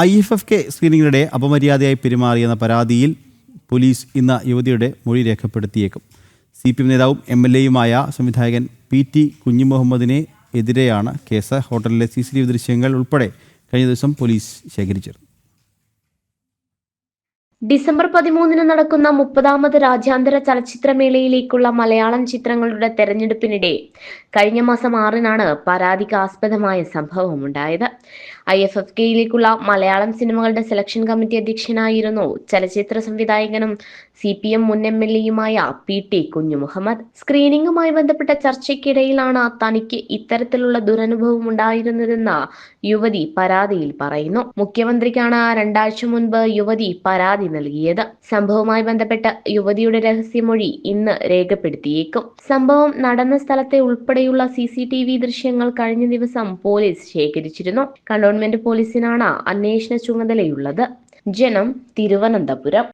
I F F K സ്ക്രീനിങ്ങിനിടെ അപമര്യാദയായി പെരുമാറിയെന്ന പരാതിയിൽ പോലീസ് ഇന്ന് യുവതിയുടെ മൊഴി രേഖപ്പെടുത്തിയേക്കും. സി പി എം നേതാവും എം എൽ എയുമായ സംവിധായകൻ പി ടി കുഞ്ഞുമുഹമ്മദിനെ എതിരെയാണ് കേസ്. ഹോട്ടലിലെ സി സി ടി വി ദൃശ്യങ്ങൾ ഉൾപ്പെടെ കഴിഞ്ഞ ദിവസം പോലീസ് ശേഖരിച്ചിരുന്നു. ഡിസംബർ പതിമൂന്നിന് നടക്കുന്ന മുപ്പതാമത് രാജ്യാന്തര ചലച്ചിത്രമേളയിലേക്കുള്ള മലയാളം ചിത്രങ്ങളുടെ തെരഞ്ഞെടുപ്പിനിടെ കഴിഞ്ഞ മാസം ആറിനാണ് പരാതിക്ക് ആസ്പദമായ സംഭവമുണ്ടായത്. ഐ എഫ് എഫ് കെയിലേക്കുള്ള മലയാളം സിനിമകളുടെ സെലക്ഷൻ കമ്മിറ്റി അധ്യക്ഷനായിരുന്നു ചലച്ചിത്ര സംവിധായകനും സി പി എം മുൻ എം എൽ എയുമായ പി ടി കുഞ്ഞു മുഹമ്മദ് സ്ക്രീനിംഗുമായി ബന്ധപ്പെട്ട ചർച്ചയ്ക്കിടയിലാണ് തനിക്ക് ഇത്തരത്തിലുള്ള ദുരനുഭവം ഉണ്ടായിരുന്നതെന്ന് യുവതി പരാതിയിൽ പറയുന്നു. മുഖ്യമന്ത്രിക്കാണ് രണ്ടാഴ്ച മുൻപ് യുവതി പരാതി നൽകിയത്. സംഭവവുമായി ബന്ധപ്പെട്ട യുവതിയുടെ രഹസ്യമൊഴി ഇന്ന് രേഖപ്പെടുത്തിയേക്കും. സംഭവം നടന്ന സ്ഥലത്തെ ഉൾപ്പെടെയുള്ള സി സി ടി വി ദൃശ്യങ്ങൾ കഴിഞ്ഞ ദിവസം പോലീസ് ശേഖരിച്ചിരുന്നു. കണ്ടോൺമെന്റ് പോലീസിനാണ് അന്വേഷണ ചുമതലയുള്ളത്. ജനം തിരുവനന്തപുരം.